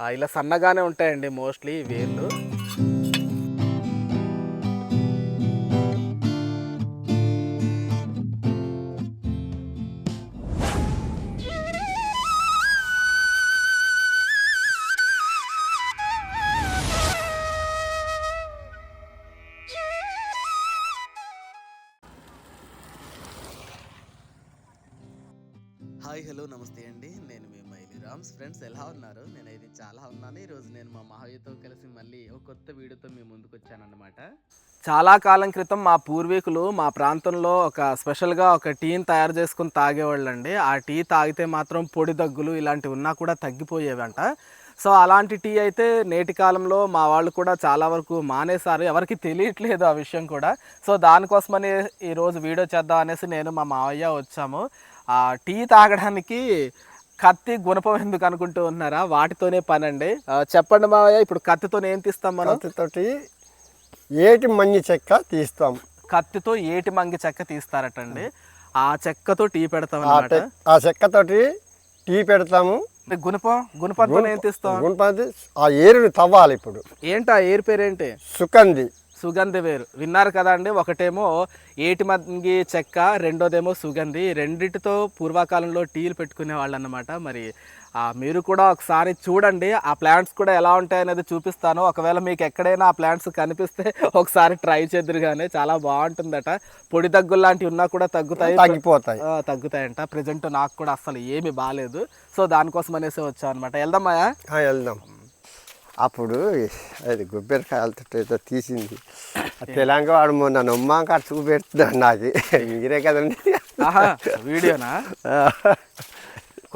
ఆ, ఇలా సన్నగానే ఉంటాయండి మోస్ట్లీ వేర్లు. వచ్చానన్నమాట చాలా కాలం క్రితం మా పూర్వీకులు మా ప్రాంతంలో ఒక స్పెషల్గా ఒక టీని తయారు చేసుకుని తాగేవాళ్ళండి. ఆ టీ తాగితే మాత్రం పొడి దగ్గులు ఇలాంటివి ఉన్నా కూడా తగ్గిపోయేవంట. సో అలాంటి టీ అయితే నేటి కాలంలో మా వాళ్ళు కూడా చాలా వరకు మానేశారు. ఎవరికి తెలియట్లేదు ఆ విషయం కూడా. సో దానికోసమని ఈరోజు వీడియో చేద్దాం అనేసి నేను మా మావయ్య వచ్చాము. ఆ టీ తాగడానికి కత్తి గుణపం ఎందుకు అనుకుంటూ ఉన్నారా? వాటితోనే పని అండి చెప్పండి మావయ్య ఇప్పుడు కత్తితో ఏం తీస్తాం మనం? కత్తితోటి ఏటి మంగి చెక్క తీస్తాం. కత్తితో ఏటి మంగి చెక్క తీస్తారటండి. ఆ చెక్కతో టీ పెడతాం ఆ చెక్కతోటి టీ పెడతాము. గుణపం గుణపంతో ఏం తీస్తాం? గుణపది ఆ ఏరుని తవ్వాలి ఇప్పుడు. ఏంటి ఆ ఏరు పేరేంటి? సుకంది సుగంధి వేరు. విన్నారు కదా అండి ఒకటేమో ఏటి మంగి చెక్క రెండోదేమో సుగంధి. రెండిటితో పూర్వకాలంలో టీలు పెట్టుకునే వాళ్ళు అన్నమాట మరి మీరు కూడా ఒకసారి చూడండి ఆ ప్లాంట్స్ కూడా ఎలా ఉంటాయనేది చూపిస్తాను. ఒకవేళ మీకు ఎక్కడైనా ఆ ప్లాంట్స్ కనిపిస్తే ఒకసారి ట్రై చేద్దరు కానీ చాలా బాగుంటుందట. పొడి దగ్గులు లాంటివి ఉన్నా కూడా తగ్గుతాయి. తగ్గిపోతాయి. తగ్గుతాయంట. ప్రజెంట్ నాకు కూడా అసలు ఏమీ బాగాలేదు సో దానికోసం అనేసి వచ్చాం అనమాట వెళ్దామాయా ఆ, వెళ్దాం. అప్పుడు అది కొబ్బరికాయలతో ఏదో తీసింది. తెలంగాణ వాడు మొన్న నమ్మాక చూపెడుతున్నాడు నాకు. మీరే కదండి. వీడియోనా?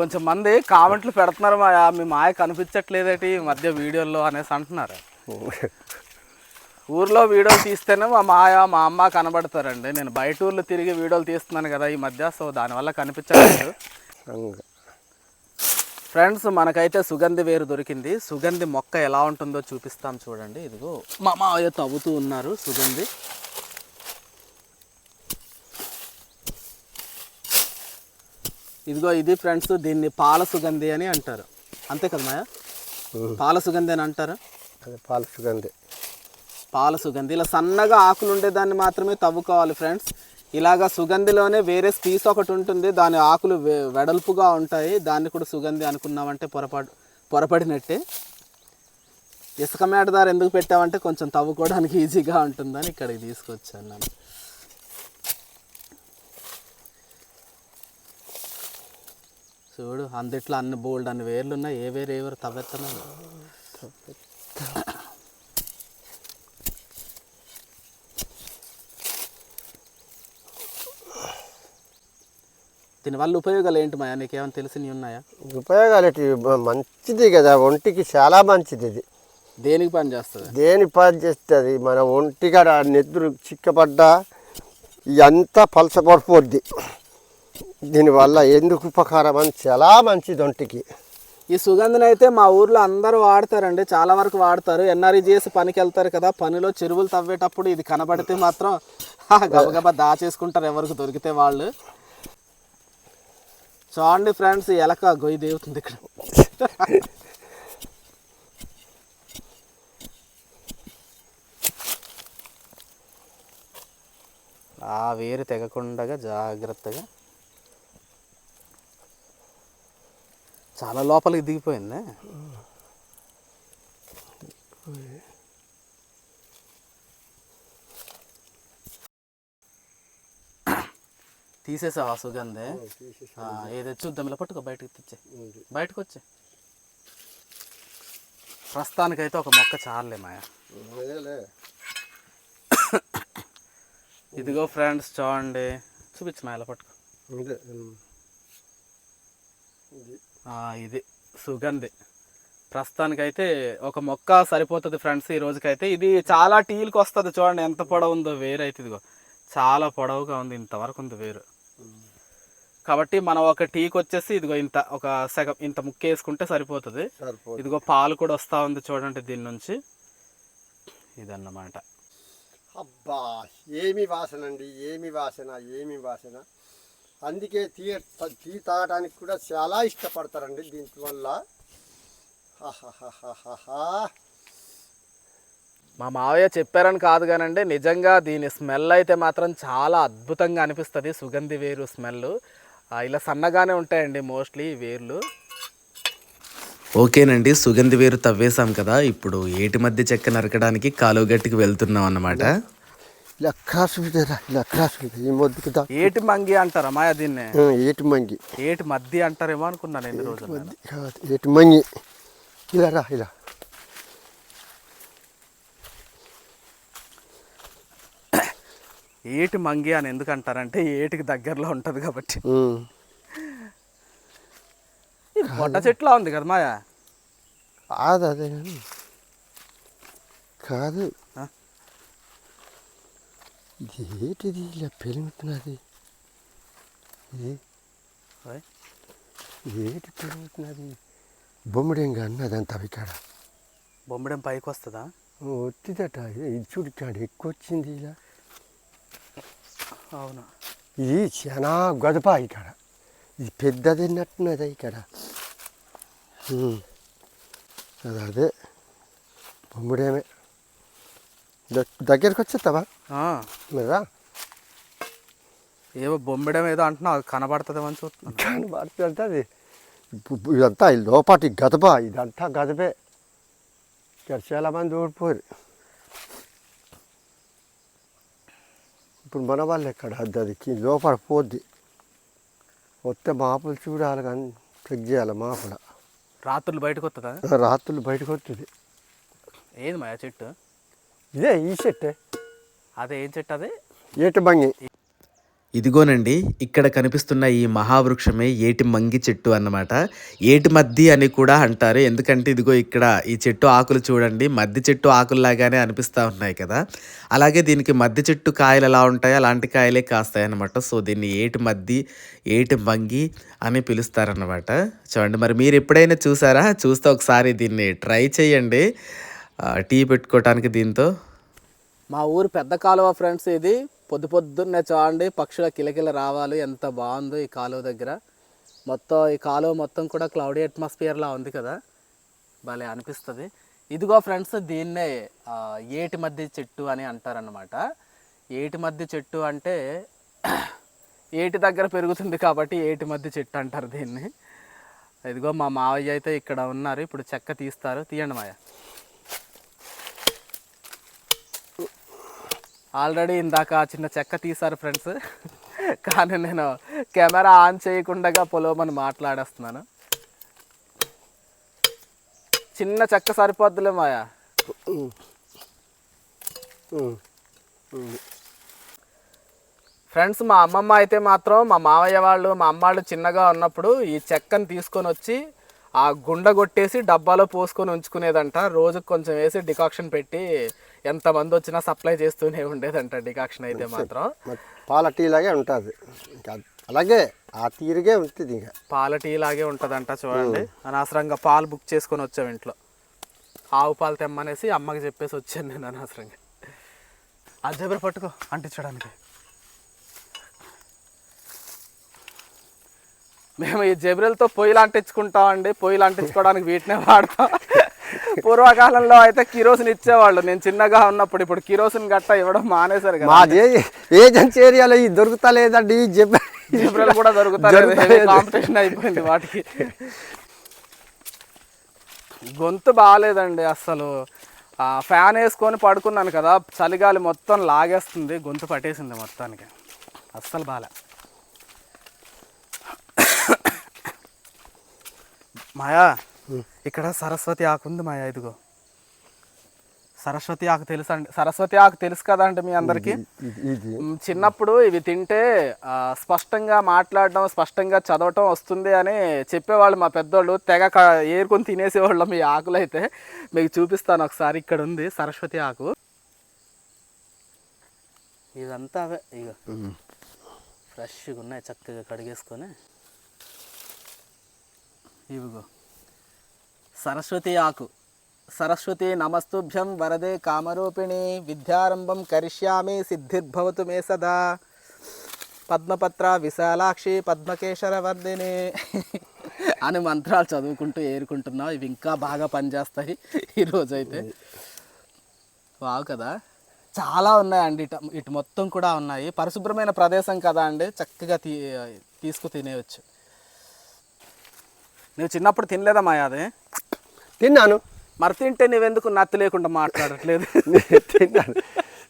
కొంచెం మంది కామెంట్లు పెడుతున్నారు మా మీ మాయ కనిపించట్లేదటి ఈ మధ్య వీడియోల్లో అనేసి అంటున్నారు. ఊర్లో వీడియోలు తీస్తేనే మా మాయ మా అమ్మ కనబడతారండి. నేను బయట ఊర్లో తిరిగి వీడియోలు తీస్తున్నాను కదా ఈ మధ్య సో దానివల్ల కనిపించట్లేదు. ఫ్రెండ్స్ మనకైతే సుగంధి వేరు దొరికింది. సుగంధి మొక్క ఎలా ఉంటుందో చూపిస్తాం చూడండి. ఇదిగో మా మావయ్య తవ్వుతూ ఉన్నారు సుగంధి. ఇదిగో ఇది ఫ్రెండ్స్ దీన్ని పాల సుగంధి అని అంటారు. అంతే కదా మాయా? పాల సుగంధి అని అంటారు? అది పాల సుగంధి పాల సుగంధి ఇలా సన్నగా ఆకులు ఉండేదాన్ని మాత్రమే తవ్వుకోవాలి ఫ్రెండ్స్ ఇలాగా సుగంధిలోనే వేరే స్పీస్ ఒకటి ఉంటుంది. దాని ఆకులు వెడల్పుగా ఉంటాయి. దాన్ని కూడా సుగంధి అనుకున్నామంటే పొరపాటు పొరపడినట్టే. ఇసుక మేట దారి ఎందుకు పెట్టామంటే కొంచెం తవ్వుకోవడానికి ఈజీగా ఉంటుందని ఇక్కడికి తీసుకొచ్చాను నేను. చూడు అందుట్లో అన్ని బోల్డ్ అన్ని వేర్లు ఉన్నాయి. ఏ వేరు ఏ వేరు తవ్వెత్తనా దీనివల్ల ఉపయోగాలు ఏంటి మాయా? నీకేమైనా తెలిసినవి ఉన్నాయా? ఉపయోగాలు ఏంటి? మంచిది కదా ఒంటికి చాలా మంచిది ఇది. దేనికి పని చేస్తుంది? దేని పని చేస్తుంది? మన ఒంటిగా నెత్తురు చిక్కపడ్డా ఇదంతా పలసపడిపోద్ది దీనివల్ల ఎందుకు ఉపకారం అని చాలా మంచిది ఒంటికి. ఈ సుగంధిని అయితే మా ఊర్లో అందరూ వాడతారండి. చాలా వరకు వాడతారు. ఎన్ఆర్ఈజిఎస్ పనికి వెళ్తారు కదా పనిలో చెరువులు తవ్వేటప్పుడు ఇది కనబడితే మాత్రం గబగబా దాచేసుకుంటారు ఎవరికి దొరికితే వాళ్ళు. చూడండి ఫ్రెండ్స్ ఎలక గొయ్యి దేవుతుంది ఇక్కడ. ఆ వేరు తెగకుండా జాగ్రత్తగా చాలా లోపలికి దిగిపోయింది. తీసేసావా సుగంధే? ఏదో చూద్దాం ఇలా పట్టుకో బయటకు తెచ్చే. బయటకు వచ్చే ప్రస్తుతానికైతే ఒక మొక్క చాలే మాయా. ఇదిగో ఫ్రెండ్స్ చూడండి. చూపించు మా ఇలా పట్టుకో. ఇది సుగంధి. ప్రస్తుతానికైతే ఒక మొక్క సరిపోతుంది ఫ్రెండ్స్ ఈ రోజుకైతే. ఇది చాలా టీలకు వస్తుంది చూడండి ఎంత పొడవు ఉందో వేరు అయితే ఇదిగో. చాలా పొడవుగా ఉంది ఇంతవరకు ఉంది వేరు. కాబట్టి మనం ఒక టీకి వచ్చేసి ఇదిగో ఇంత ఒక సగం ఇంత ముక్క వేసుకుంటే సరిపోతుంది. ఇదిగో పాలు కూడా వస్తూ ఉంది చూడండి దీని నుంచి. ఇదన్నమాట. అబ్బా ఏమి వాసన అండి ఏమి వాసన ఏమి వాసన. అందుకే టీ టీ తాగడానికి కూడా చాలా ఇష్టపడతారండి దీని వల్ల ఆహాహాహాహా. మా మావయ్య చెప్పారని కాదు కానండి నిజంగా దీని స్మెల్ అయితే మాత్రం చాలా అద్భుతంగా అనిపిస్తుంది. సుగంధి వేరు స్మెల్ ఇలా సన్నగానే ఉంటాయండి మోస్ట్లీ వేర్లు. ఓకేనండి సుగంధి వేరు తవ్వేశాం కదా. ఇప్పుడు ఏటి మధ్య చెక్క నరకడానికి కాలువగట్టుకి వెళ్తున్నాం అన్నమాట. ఇలా క్రాస్ ఉంటుందిరా ఇలా క్రాస్ ఉంటుంది ఈ మొద్దుకు దా ఏటి మంగి అంటారా మాయా దీన్ని? ఏటి మంగి. ఏటి మధ్య అంటారేమో అనుకున్నాను ఎన్ని రోజులు. కాదు, ఏటి మంగి. ఇలా రా ఇలా. ఏటి మంగి అని ఎందుకు అంటారంటే ఏటికి దగ్గరలో ఉంటుంది కాబట్టి. బొడ్డ చెట్లా ఉంది కదా మాయా? కాదు అదే కాదు? ఇది ఏంటిది ఇలా పెరుగుతున్నది. ఏటి పెరుగుతున్నది బొమ్మడేం అన్నది అంత ఇక్కడ బొమ్మడం పైకి వస్తుందా? ఒత్తిదట ఇది చూడికాడు ఎక్కువ వచ్చింది ఇలా. అవును? ఇది చాలా గొడప ఇక్కడ ఇది పెద్దది నట్టున్నది ఇక్కడ. అది అదే. బొమ్ముడేమే. దగ్గరికి వచ్చేస్తావా మరి ఏవో బొమ్మిడం ఏదో అంటున్నావు అది కనబడుతుందేమో అని చూస్తున్నాను. కానీ పడుతుంటే అది ఇదంతా లోపాటి గదప ఇదంతా గదపే. ఇక్కడ చాలా మంది ఓడిపోరు ఇప్పుడు మన వాళ్ళు ఎక్కడ? అది లోపల పోద్ది. వస్తే మాపులు చూడాలి కానీ చెక్ చేయాలి మాపుల. రాత్రులు బయటకు వస్తుందా రాత్రులు బయటకు వస్తుంది ఏది మాయా చెట్టు? ఇదే ఈ చెట్టే అదే ఏం చెట్టు అదే? ఏటి బంగి. ఇదిగోనండి ఇక్కడ కనిపిస్తున్న ఈ మహావృక్షమే ఏటి మంగి చెట్టు అన్నమాట. ఏటి మద్ది అని కూడా అంటారు. ఎందుకంటే ఇదిగో ఇక్కడ ఈ చెట్టు ఆకులు చూడండి మద్ది చెట్టు ఆకుల్లాగానే అనిపిస్తూ ఉన్నాయి కదా. అలాగే దీనికి మద్ది చెట్టు కాయలు ఎలా ఉంటాయో అలాంటి కాయలే కాస్తాయి అన్నమాట. సో దీన్ని ఏటి మద్ది ఏటి మంగి అని పిలుస్తారన్నమాట. చూడండి మరి మీరు ఎప్పుడైనా చూసారా? చూస్తే ఒకసారి దీన్ని ట్రై చేయండి. టీ పెట్టుకోవటానికి దీంతో? మా ఊరు పెద్ద కాలువ ఫ్రెండ్స్ ఇది. పొద్దు పొద్దున్నే చూడండి పక్షుల కిలకిల రావాలి. ఎంత బాగుందో ఈ కాలువ దగ్గర. మొత్తం ఈ కాలువ మొత్తం కూడా క్లౌడీ అట్మాస్ఫియర్లా ఉంది కదా. భలే అనిపిస్తుంది. ఇదిగో ఫ్రెండ్స్ దీన్నే ఏటి మధ్య చెట్టు అని అంటారనమాట ఏటి మధ్య చెట్టు అంటే ఏటి దగ్గర పెరుగుతుంది కాబట్టి ఏటి మధ్య చెట్టు అంటారు దీన్ని. ఇదిగో మా మావయ్య అయితే ఇక్కడ ఉన్నారు. ఇప్పుడు చెక్క తీస్తారు. తీయండి మాయ ఆల్రెడీ ఇందాక చిన్న చెక్క తీశారు ఫ్రెండ్స్. కానీ నేను కెమెరా ఆన్ చేయకుండా పొలవమని మాట్లాడేస్తున్నాను. చిన్న చెక్క సరిపోద్దులే మాయా. ఫ్రెండ్స్ మా అమ్మమ్మ అయితే మాత్రం మా మావయ్య వాళ్ళు మా అమ్మ వాళ్ళు చిన్నగా ఉన్నప్పుడు ఈ చెక్కని తీసుకొని వచ్చి ఆ గుండ కొట్టేసి డబ్బాలో పోసుకొని ఉంచుకునేదంట. రోజుకు కొంచెం వేసి డికాక్షన్ పెట్టి ఎంతమంది వచ్చినా సప్లై చేస్తూనే ఉండేదంట డికాక్షన్ అయితే మాత్రం. పాల టీ లాగే ఉంటుంది. అలాగే ఆ తీరుగే ఉంటుంది ఇంకా. పాల టీ లాగే ఉంటుందంట చూడండి. అనవసరంగా పాలు బుక్ చేసుకొని వచ్చాం ఇంట్లో. ఆవు పాలు తెమ్మనేసి అమ్మకి చెప్పేసి వచ్చాను నేను అనవసరంగా. ఆ జబర పట్టుకో అంటించడానికి. మేము ఈ జబరలతో పొయ్యిలు అంటించుకుంటామండి. పొయ్యిలు అంటించుకోవడానికి వీటినే వాడతాం. పూర్వకాలంలో అయితే కిరోసిన్ ఇచ్చేవాళ్ళు. నేను చిన్నగా ఉన్నప్పుడు ఇప్పుడు కిరోసిన్ గట్ట ఇవ్వడం మానేశారు కదా. మాది ఏజెన్సీ ఏరియాలో ఇది దొరుకుతా లేదండి జిబ్రలు కూడా దొరుకుతలేదు. కాంపిటీషన్ అయిపోయింది వాటికి. గొంతు బాగాలేదండి అస్సలు. ఆ ఫ్యాన్ వేసుకొని పడుకున్నాను కదా చలిగాలి మొత్తం లాగేస్తుంది గొంతు పట్టేసింది మొత్తానికి. అస్సలు బాలే. మాయా ఇక్కడ సరస్వతి ఆకు ఉంది మాయా ఇదిగో. సరస్వతి ఆకు తెలుసా అండి. సరస్వతి ఆకు తెలుసు కదా అండి మీ అందరికీ? మ్, చిన్నప్పుడు ఇవి తింటే స్పష్టంగా మాట్లాడడం స్పష్టంగా చదవటం వస్తుంది అని చెప్పేవాళ్ళు మా పెద్దోళ్ళు. తెగ ఏరుకొని తినేసేవాళ్ళం ఈ ఆకులు అయితే మీకు చూపిస్తాను ఒకసారి ఇక్కడ ఉంది సరస్వతి ఆకు. ఇదంతా అవే ఇక. ఫ్రెష్గా ఉన్నాయి చక్కగా కడిగేసుకొని. ఇవిగో. సరస్వతి ఆకు. సరస్వతి నమస్తుభ్యం వరదే కామరూపిణి విద్యారంభం కరిష్యామి సిద్ధిర్భవతు మే సదా. పద్మపత్ర విశాలాక్షి పద్మకేశరవర్ధిని. అని మంత్రాలు చదువుకుంటూ ఏరుకుంటున్నాం ఇవి ఇంకా బాగా పనిచేస్తాయి ఈరోజు అయితే వావ్ కదా. చాలా ఉన్నాయండి ఇటు ఇటు మొత్తం కూడా ఉన్నాయి. పరిశుభ్రమైన ప్రదేశం కదా అండి. చక్కగా తీ తీసుకు తినేయచ్చు. నువ్వు చిన్నప్పుడు తినలేదమ్మా అది? తిన్నాను. మరి తింటే నువ్వెందుకు నత్తి లేకుండా మాట్లాడట్లేదు? తిన్నాను.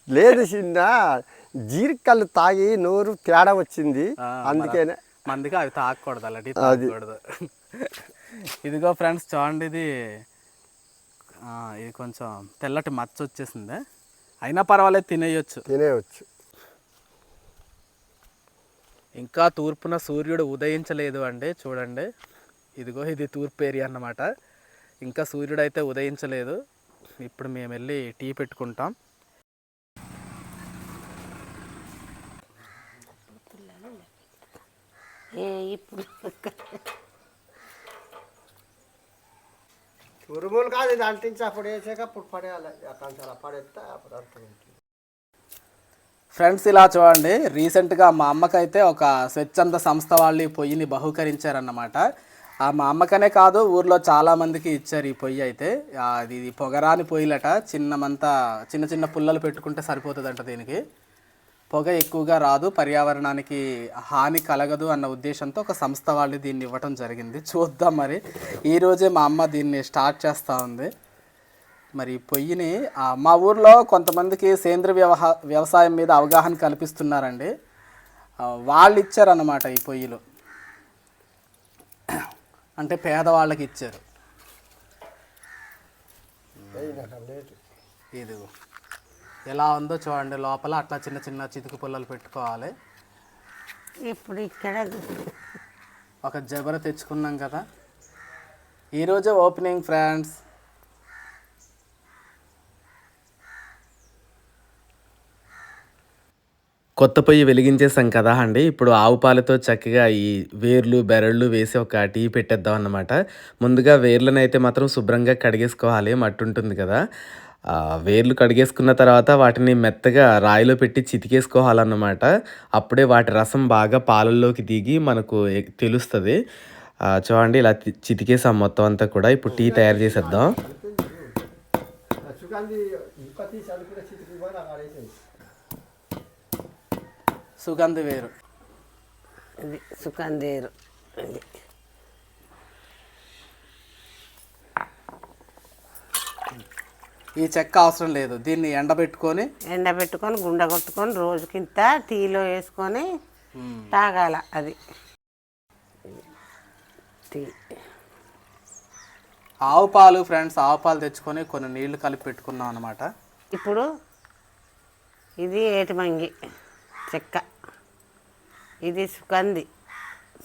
లేదు చిన్న జీరికల్లు తాగి నోరు తేడా వచ్చింది. ఆ, అందుకనే. మందికి అవి తాగకూడదు అలాంటివి తాగకూడదు. ఇదిగో ఫ్రెండ్స్ చూడండి ఇది. ఆ, ఇది కొంచెం తెల్లటి మచ్చ వచ్చేసింది. అయినా పర్వాలేదు తినేయొచ్చు. తినేయచ్చు. ఇంకా తూర్పున సూర్యుడు ఉదయించలేదు అండి చూడండి. ఇదిగో ఇది తూర్పు ఏరియా అన్నమాట. ఇంకా సూర్యుడు అయితే ఉదయించలేదు. ఇప్పుడు మేము వెళ్ళి టీ పెట్టుకుంటాం. ఏ ఇప్పుడు ఉరుములు కాదు ఇది అంటించి అప్పుడు వేసాక అప్పుడు పడేయాలి. అక్కడ పడేస్తే అప్పుడు అంటుంది ఫ్రెండ్స్ ఇలా చూడండి. రీసెంట్గా మా అమ్మకైతే ఒక స్వచ్ఛంద సంస్థ వాళ్ళు పొయ్యిని బహుకరించారన్నమాట. మా అమ్మకనే కాదు ఊర్లో చాలా మందికి ఇచ్చారు ఈ పొయ్యి అయితే. అది ఇది పొగరాని పొయ్యిలట. చిన్నమంతా చిన్న చిన్న పుల్లలు పెట్టుకుంటే సరిపోతుందంట దీనికి. పొగ ఎక్కువగా రాదు పర్యావరణానికి హాని కలగదు అన్న ఉద్దేశంతో ఒక సంస్థ వాళ్ళు దీన్ని ఇవ్వటం జరిగింది. చూద్దాం మరి. ఈరోజే మా అమ్మ దీన్ని స్టార్ట్ చేస్తూ ఉంది. మరి పొయ్యిని మా ఊర్లో కొంతమందికి సేంద్రియ వ్యవహ వ్యవసాయం మీద అవగాహన కల్పిస్తున్నారండి. వాళ్ళు ఇచ్చారన్నమాట ఈ పొయ్యిలు. అంటే పేదవాళ్ళకి ఇచ్చారు. ఇది ఎలా ఉందో చూడండి లోపల అట్లా చిన్న చిన్న చితుకు పుల్లలు పెట్టుకోవాలి. ఇప్పుడు ఇక్కడ ఒక జబర తెచ్చుకున్నాం కదా. ఈరోజే ఓపెనింగ్ ఫ్రెండ్స్. కొత్త పొయ్యి వెలిగించేసాం కదా అండి. ఇప్పుడు ఆవు పాలతో చక్కగా ఈ వేర్లు బెరళ్ళు వేసి ఒక టీ పెట్టేద్దాం అన్నమాట. ముందుగా వేర్లను అయితే మాత్రం శుభ్రంగా కడిగేసుకోవాలి. మట్టి ఉంటుంది కదా. వేర్లు కడిగేసుకున్న తర్వాత వాటిని మెత్తగా రాయిలో పెట్టి చితికేసుకోవాలన్నమాట. అప్పుడే వాటి రసం బాగా పాలల్లోకి దిగి మనకు తెలుస్తుంది. చూడండి ఇలా చితికేసాం మొత్తం అంతా కూడా. ఇప్పుడు టీ తయారు చేసేద్దాం. సుగంధి నాకు ఆడేసేది సుగంధి వేరు ఇది ఇది ఈ చెక్క అవసరం లేదు. దీన్ని ఎండబెట్టుకొని ఎండబెట్టుకొని గుండె కొట్టుకొని రోజుకింత టీలో వేసుకొని తాగాల అది. టీ. ఆవు పాలు ఫ్రెండ్స్ ఆవు పాలు తెచ్చుకొని కొన్ని నీళ్ళు కలిపి పెట్టుకున్నాం అనమాట ఇప్పుడు ఇది ఏటిమంగి చెక్క. ఇది సుగంధి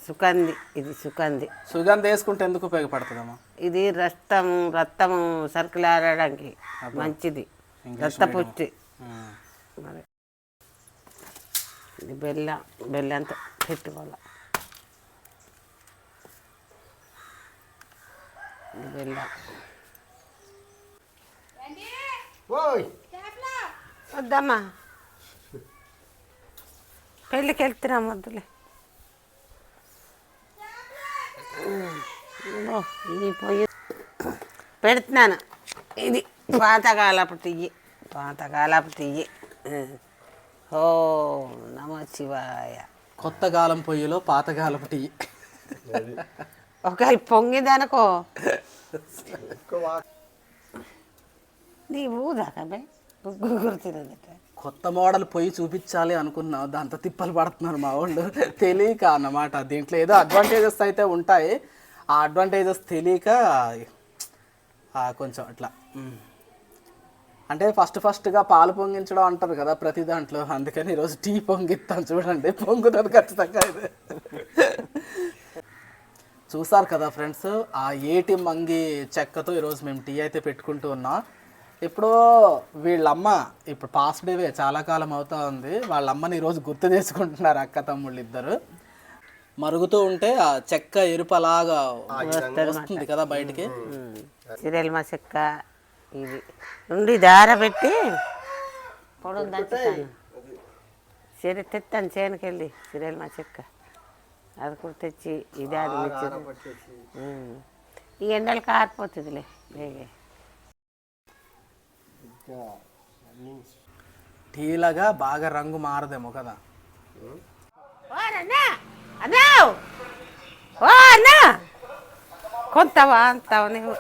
సుగంధి ఇది సుగంధి సుగంధ వేసుకుంటే ఎందుకు ఉపయోగపడుతుందమ్మా? ఇది రక్తము రక్తము సర్కులు ఆడడానికి మంచిది. రక్తపుష్టి మరి ఇది బెల్లం బెల్లంతో పెట్టుకోవాలి. ఇది బెల్లం. వద్దమ్మా. పెళ్ళికి వెళ్తున్నాం వద్దులే ఈ పొయ్యి పెడుతున్నాను. ఇది పాతకాలపు టియ్యి పాతకాలపు టియ్యి ఓ నమ శివాయ. కొత్త గాలం పొయ్యిలో పాతగాలం టీ ఒకవేళ పొంగిదనుకో. నీ ఊదాకబే గుర్తున్నదట కొత్త మోడల్ పొయ్యి చూపించాలి అనుకున్నాం దాంతో తిప్పలు పడుతున్నారు మా వాళ్ళు. తెలియక అన్నమాట. దీంట్లో ఏదో అడ్వాంటేజెస్ అయితే ఉంటాయి. ఆ అడ్వాంటేజెస్ తెలియక కొంచెం అట్లా అంటే ఫస్ట్ ఫస్ట్గా పాలు పొంగించడం అంటారు కదా ప్రతి దాంట్లో. అందుకని ఈరోజు టీ పొంగిస్తాను చూడండి. పొంగుతుంది ఖచ్చితంగా ఇది. చూసారు కదా ఫ్రెండ్స్ ఆ ఏటి మంగి చెక్కతో ఈరోజు మేము టీ అయితే పెట్టుకుంటూ ఉన్నాం. ఇప్పుడు వీళ్ళమ్మ ఇప్పుడు పాస్ డేవే చాలా కాలం అవుతా ఉంది. వాళ్ళ అమ్మని ఈరోజు గుర్తు చేసుకుంటున్నారు అక్క తమ్ముళ్ళు ఇద్దరు. మరుగుతూ ఉంటే ఆ చెక్క ఎరుపలాగా వస్తుంది కదా బయటికి. సిరియల్ మా చెక్క ఇది. నుండి దార పెట్టి పొడవు దంచుతాను. సిరి తెత్తాను చేనుకెళ్ళి సిరియల్ మా చెక్క. అది కూడా తెచ్చి ఇది అది. ఈ ఎండలు కారిపోతుందిలే టీలాగా బాగా రంగు మారదేమో కదా. ఓ అన్నా! అన్నా! ఓ అన్నా! కొంతవా అంతావా నీవు?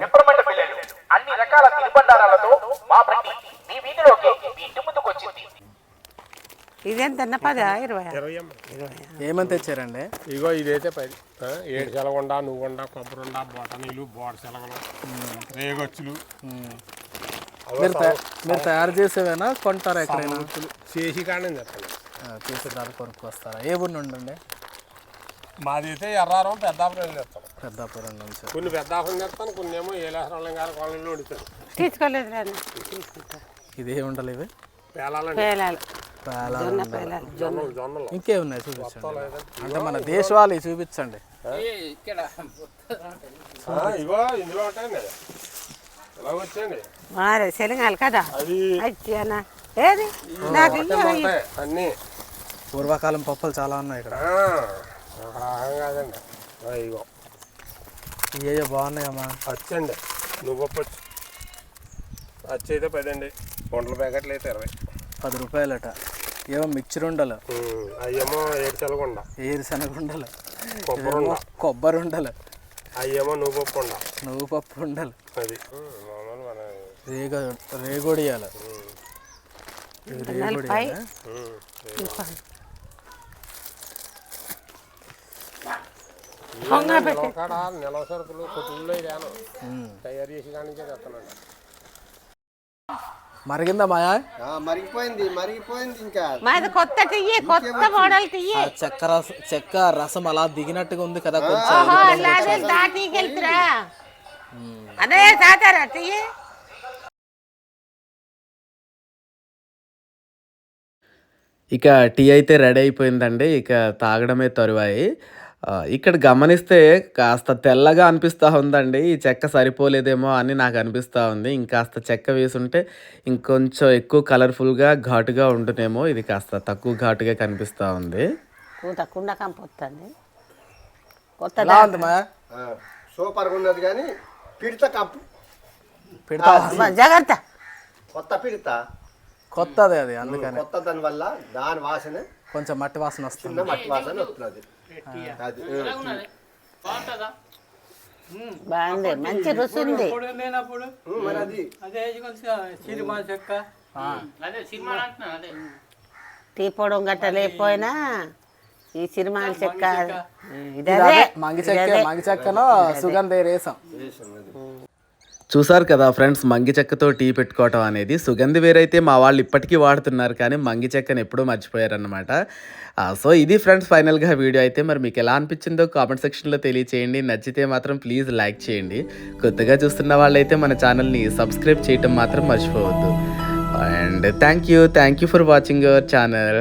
పెప్పర్మెంట్ పిల్లలు అన్ని రకాల తినుబండారాలతో మా బండి మీ వీధిలోకి మీ ఇంటి ముందుకొచ్చింది ఇదెంత పదా ఇరవై. ఏమని తెచ్చారండి? ఇగో ఇదైతే పది. ఆ, ఏడు సెలగుండ నువ్వుండ కొబ్బరుండ బొటనీలు బోడ సెలగలు రేగొచ్చులు. మీరు మీరు తయారు చేసేవేనా? కొంటారా ఎక్కడైనా? చేసి కానీ చెప్తాను తీసేదాన్ని కొనుక్కొస్తారా ఏ ఊరు నుండి అండి? మాది అయితే ఎర్రారం పెద్దాపురం చేస్తాను పెద్దాపురం నుంచి. కొన్ని పెద్దాపురం చేస్తాను కొన్ని ఏమో ఏలేశ్వరం గారి కాలనీలో వండుతాను తీసుకోలేదు ఇదే ఉండాలి ఇవి? పేలాలండి. పేలాలు పేలాలు. ఇంకేమున్నాయి చూపించండి. అంటే మన దేశవాళీ చూపించండి. మారే శనగాలు కదా? ఏది? నాకు అన్నీ. పూర్వకాలం పప్పులు చాలా ఉన్నాయి ఇక్కడ. కాదండి. ఇగో ఇయ్యో బాగున్నాయమ్మా. వచ్చండి నువ్వు పప్పు వచ్చి అయితే పదండి. వంటల ప్యాకెట్లు అయితే ఇరవై. పది రూపాయలట. ఏమో మిక్చర్ ఉండలు అయ్యేమో ఏడు సెలగుండ ఏరుశనగ ఉండలు కొబ్బరి కొబ్బరి ఉండలు అయ్యేమో నువ్వు పప్పు ఉండ నువ్వు పప్పు ఉండలు అది రేగ రేగొడియాలు? రేగొడియాలా? నిలవ సరుకులు కొట్టుల్లో ఇదేను తయారు చేసి కానీ మరిగిందా మాయా? మరిగిపోయింది మరిగిపోయింది ఇంకా. మాది కొత్త టీయే కొత్త మోడల్ టీయే. ఆ చెక్క రసం చెక్క రసం అలా దిగినట్టుగా ఉంది కదా కొంచెం. అదే తాతారా టీయే. ఇక టీ అయితే రెడీ అయిపోయిందండి ఇక తాగడమే తరువాయి. ఇక్కడ గమనిస్తే కాస్త తెల్లగా అనిపిస్తూ ఉందండి. ఈ చెక్క సరిపోలేదేమో అని నాకు అనిపిస్తూ ఉంది. ఇంకాస్త చెక్క వేసుంటే ఇంకొంచెం ఎక్కువ కలర్ఫుల్గా ఘాటుగా ఉంటునేమో ఇది కాస్త తక్కువ ఘాటుగా కనిపిస్తూ ఉంది. సూపర్గా ఉన్నది కానీ పిడత కప్పు. పెడతా దా- జాగ్రత్త. కొత్త పిడత. కొత్తది అది అందుకని. కొత్త దాని వల్ల దాని వాసన కొంచెం మట్టి వాసన వస్తుంది. మట్టి వాసన వస్తున్నది అది బాగుంది మంచి రుచి ఉంది. ఉమ్, మరి అది. టీ పొడం గట్ట లేకపోయినా ఈ సినిమాల చెక్క ఇది మంగి చెక్క మంగి చెక్కలో సుగంధ రేసం చూసారు కదా ఫ్రెండ్స్ మంగి చెక్కతో టీ పెట్టుకోవటం అనేది. సుగంధి వేరైతే మా వాళ్ళు ఇప్పటికీ వాడుతున్నారు కానీ మంగి చెక్కని ఎప్పుడూ మర్చిపోయారనమాట సో ఇది ఫ్రెండ్స్ ఫైనల్గా వీడియో అయితే. మరి మీకు ఎలా అనిపించిందో కామెంట్ సెక్షన్లో తెలియచేయండి. నచ్చితే మాత్రం ప్లీజ్ లైక్ చేయండి. కొత్తగా చూస్తున్న వాళ్ళైతే మన ఛానల్ని సబ్స్క్రైబ్ చేయటం మాత్రం మర్చిపోవద్దు. And thank you. Thank you for watching our channel.